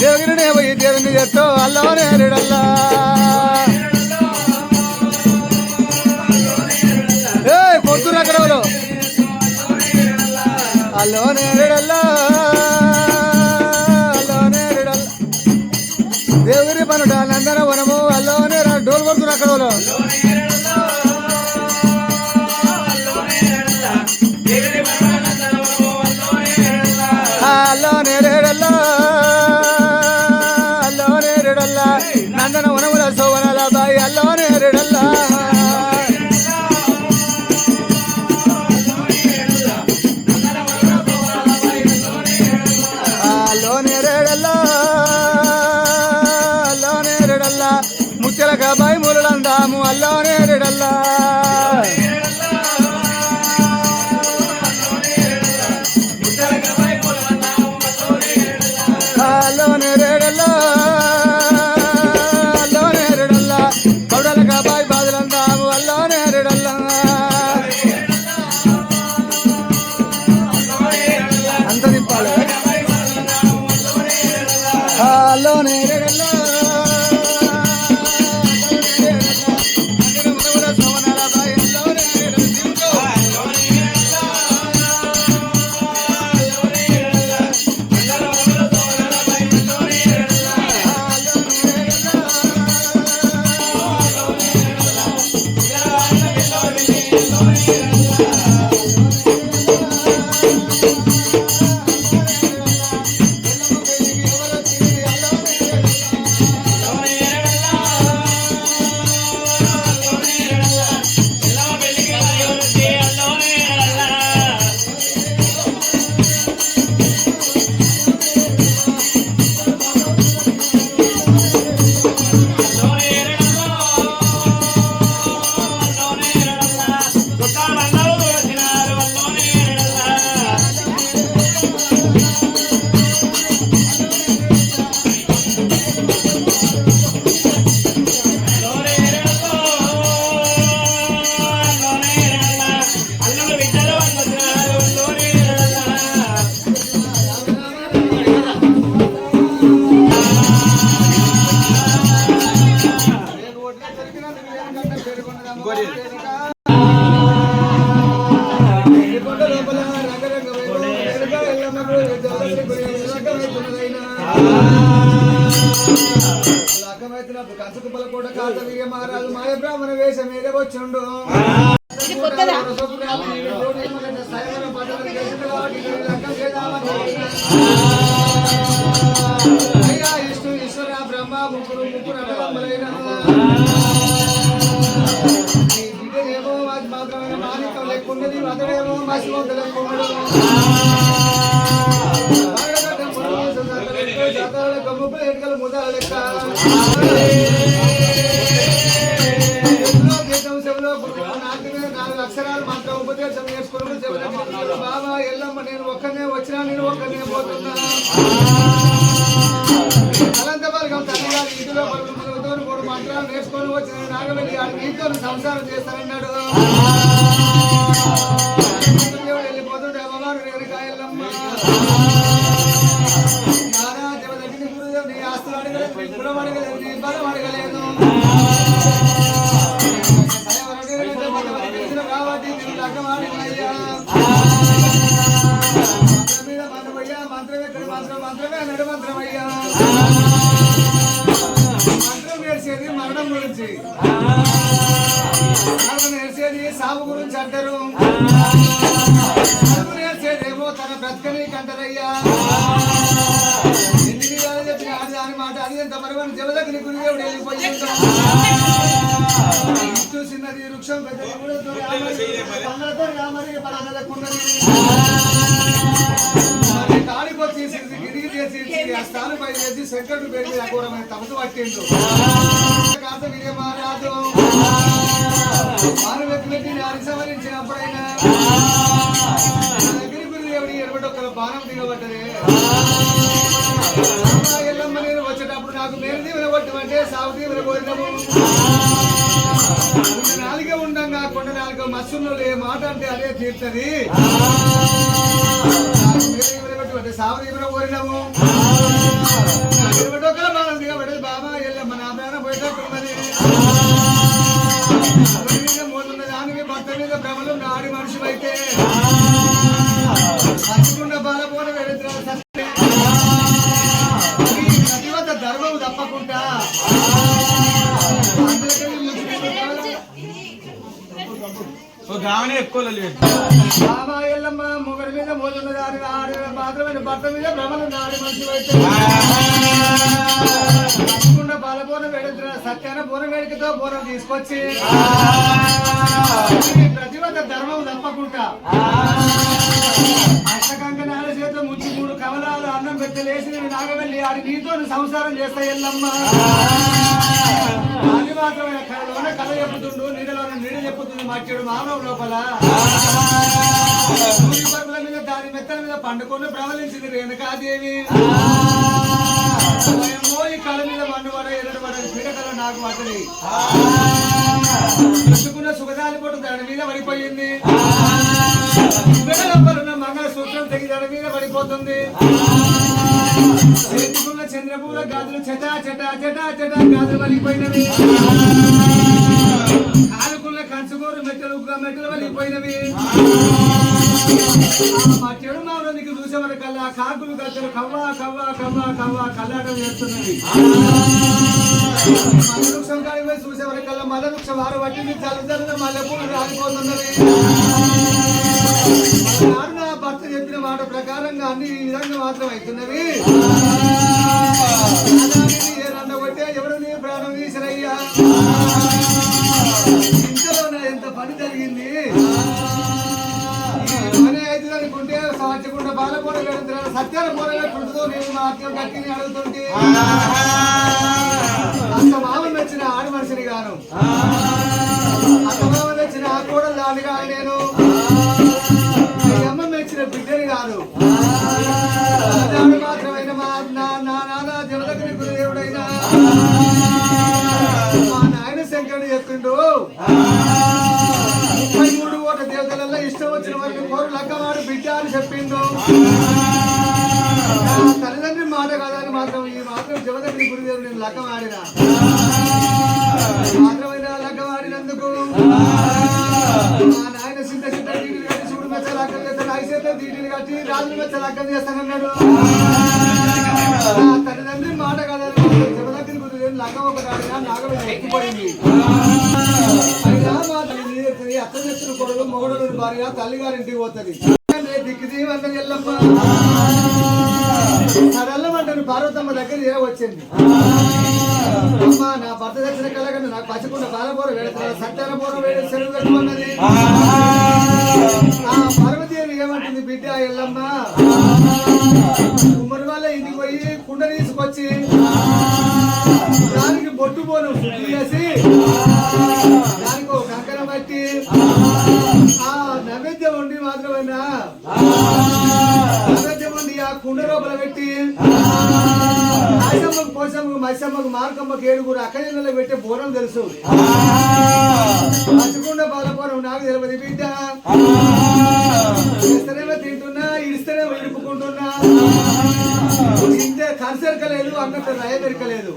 దేవుని పోయి దేవుని చెప్తూ అల్లోనే రేడల్లా. ಮನೆಗಳ అల్లోనే రేడల్లా మహారాజు మాయ బ్రాహ్మణ వేషం మీద వచ్చుండు. అయ్యా ఈశ్వర బ్రహ్మ ముగ్గురు ముగ్గురు మాది మాత్రమే మాణిక్యం లెక్కున్నది అతడేమో మసిమంత లెక్కున్నాడు బాబా ఎల్లమ్మ నేను ఒక్కనే వచ్చినా నేను ఒక్కనే పోతున్నా అనంతవర్గం తల్లిగారి ఇంటిలో పలుకులతో మూడు మంత్రాలు నేర్చుకొని వచ్చిన నాగవెల్లి ఆడు నీతో సంసారం చేస్తానన్నాడు మరణం గురించి సాగు నేర్చేది సాగు గురించి అంటారు చిన్నది వృక్షం పెద్దది కూడా తోడు గిరిగి చేసి ఆ స్థానం పై చేసి శంకరుడు పేరు మీద అఘోరమైన తమసు పట్టిండు విజయ మహారాజు బాణం దిగబడ్డది నాకు మేలు దీవెన కొట్టమంటే వినగొట్టము కొండ నాలుగే ఉండంగా కొండ నాలుగు మత్స్యంలో ఏ మాట అంటే అదే తీర్చది. నాకు మేలు దీవెన కొట్టమంటే బాబా ఎల్లమ్మ నా ప్రాణం పోయేటట్టున్నది మీద భర్త మీద భ్రమలు నాడి ఆమెనే ఎక్కువ లేదు బాబా ఎల్లమ్మ మొగడి మీద ఆడి మాత్రమే భర్త మీద భ్రమలు నాడి మనిషి అయితే పచ్చకుండా బాలపోన వెళుతున్నారు సత్యాన పూన వేడికతో పూనం తీసుకొచ్చి ఈ ప్రతివత ధర్మం తప్పకుండా. అష్టకంకణాల చేత ముచ్చి మూడు కమలాలు అన్నం పెట్టలేసి నేను నాగవెళ్ళి ఆడి నీతో సంసారం చేస్తా ఎల్లమ్మ. అది మాత్రమే కళలోన కళ చెప్పుతుండు నీడలోన నీడ చెప్పుతుంది మచ్చడు మానవ లోపల. సూర్య మీద దాని మెత్తల మీద పండుకొని ప్రవలించింది రేణుకాదేవి. స్వయంలో ఈ కళ మీద మన్ను పడ ఎరడు పీడకల నాకు పడ్డది పెట్టుకున్న సుఖదాని పొట్టు దాని మీద పడిపోయింది వెడలంబరున్న మంగళ సూత్రం తెగి దాని మీద పడిపోతుంది చేతికున్న చంద్రపూల గాజులు చెటా చెటా చెటా చెటా గాజులు పడిపోయినవి కాలుకున్న కంచుకూరు మెట్టలు ఉగ్గా మెట్టలు పడిపోయినవి మా చెడు మానవునికి చూసేవారి కల్లా కాకులు గద్దలు కవ్వా కవ్వా కవ్వా కవ్వా కల్లాటం చేస్తున్నవి మల్ల వృక్షం కాడిపోయి చూసేవారి కల్లా మల్ల వృక్షం వారు పట్టింది చల్ల చల్ల మల్లె పూలు రాలిపోతున్నవి. నాడు నా భర్త చెప్పిన మాట ప్రకారంగా అన్ని ఈ విధంగా మాత్రం అవుతున్నవి అలాగే ఏ కొట్టే ఎవరు నీ ప్రాణం తీసిరయ్యా ఇంతలో ఎంత పని జరిగింది? పని అయితే అనుకుంటే సంవత్సరకుండా బాలపూర సత్యాల పూర నేను మా అత్త కట్టిని అడుగుతుంటే. అంత మామ నచ్చిన ఆడి మనిషిని గాను. అంత మామ నచ్చిన ఆ కూడా దానిగా నేను ఈ అమ్మ మెచ్చిన బిడ్డని కాదు అని చెప్పిండు. నా తల్లిదండ్రి మాట కాదని మాత్రం ఈ మాత్రం జగదగ్ని గురుదేవుడు నేను లక్కం ఆడిన. మాత్రమైన లక్కం ఆడినందుకు మా నాయన సిద్ధ సింత దీటులు కట్టి చూడు మెచ్చలు అక్కలు చేస్తాను ఐసేత దీటులు కట్టి రాజులు మెచ్చలు అక్కలు చేస్తానన్నాడు. నా తల్లిదండ్రి మాట కాదని మాత్రం జగదగ్ని గురుదేవుడు లక్కం ఒకటి ఆడినా నాగం ఎక్కిపోయింది అయినా మా అత్త చెప్తున్న కొడుకు మొగడు భార్య తల్లిగారింటికి పోతుంది. దిక్కుది ఎల్లమ్మ సరళమంటాను పార్వతమ్మ దగ్గర ఏ వచ్చింది. అమ్మా నా భర్త తెచ్చిన కలగండి నాకు పచ్చకుండా బాలపూర వేడుతున్నారు సత్యాల పూర వేడి సెలవు పెట్టుకున్నది ఆ పార్వతీదేవి ఏమంటుంది బిడ్డ ఎల్లమ్మ కుమ్మరి వాళ్ళ ఇంటికి పోయి కుండ తీసుకొచ్చి దానికి బొట్టు పోను చేసి మత్స్యమ్మకు మార్కమ్మకు ఏడుగురు అక్కడిలో పెట్టే బోనం తెలుసు. పచ్చకుండా బాలపోరం నాకు తెలియదు బిడ్డ. ఇస్తేనేమో తింటున్నా ఇడిస్తేనేమో ఇడుపుకుంటున్నా తింటే కరిసెరకలేదు అన్నట్టు రయ పెరకలేదు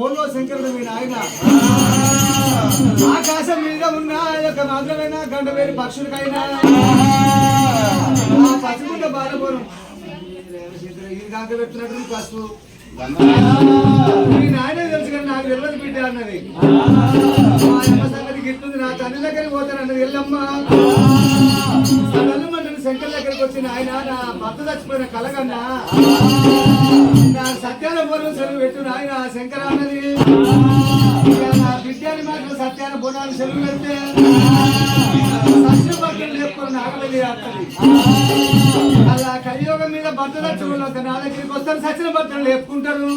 బోల్లో శంకరుడు మీ నాయన. ఆకాశం మీద ఉన్న యొక్క మాత్రమేనా? గంట వేరు పక్షులకైనా పచ్చకుండా బాలపోరం ఇది కాక పెట్టినట్టు పసుపు. మీ నాయన తెలుసు కానీ నాకు తెలియదు బిడ్డ అన్నది. మా అమ్మ సంగతి గిట్టుంది నా తల్లి దగ్గరికి పోతాను అన్నది. ఎల్లమ్మ. తల్లిమండ్రి శంకర్ దగ్గరికి వచ్చిన ఆయన నా భర్త చచ్చిపోయిన కలగన్నా. నా సత్యాన పూర్వం సెలవు పెట్టు నాయన శంకర అన్నది. ఇక నా బిడ్డని మాత్రం సత్యాన బోనాలు సెలవు పెడితే కలియోగం మీద భర్త చచ్చిపోయిన నా దగ్గరికి వస్తారు సచిన భర్తలు చెప్పుకుంటారు.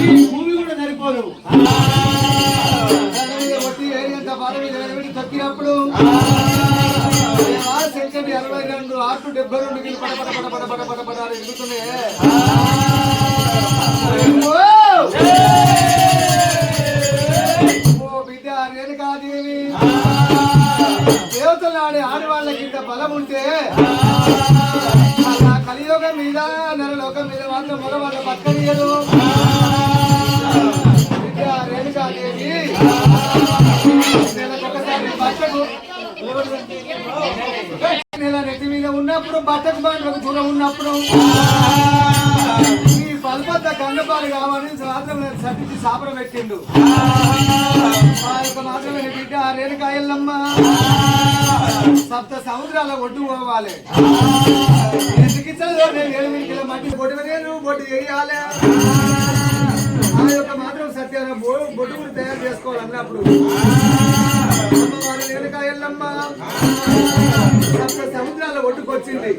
ఈ భూమి కూడా సరిపోదు. ఒట్టి ఏరియంత బాల మీద తొక్కినప్పుడు సెకండ్ అరవై రెండు ఆరు డెబ్బై రెండు గిల్లు పడ పడ పడ పడ పడ పడ పడ అని ఓ బిడ్డ రేణుకాదేవి దేవతలు ఆడే ఆడవాళ్ళకి ఇంత బలం ఉంటే మీద నెల మీద మీద మాత్రం మగవాళ్ళ బతకనియదు బిడ్డ రేణుకాదేవి నెలకొకసారి బట్టకు నెల నెత్తి మీద ఉన్నప్పుడు బట్టకు బాగా దూరం ఉన్నప్పుడు. పెద్ద గంగపాలు కావాలని రాత్రం సర్దించి సాపర పెట్టిండు. ఆ యొక్క మాత్రమే బిడ్డ రేణుకాయల్లమ్మ సప్త సముద్రాల ఒడ్డు పోవాలి. ఎందుకు నేను ఏడు మినికిల మట్టి బొట్టు నేను బొట్టు వేయాలి. ఆ యొక్క మాత్రం సత్యాన బొట్టు కూడా తయారు చేసుకోవాలన్నప్పుడు అమ్మవారి రేణుకాయల్లమ్మ సప్త సముద్రాల ఒడ్డుకొచ్చింది.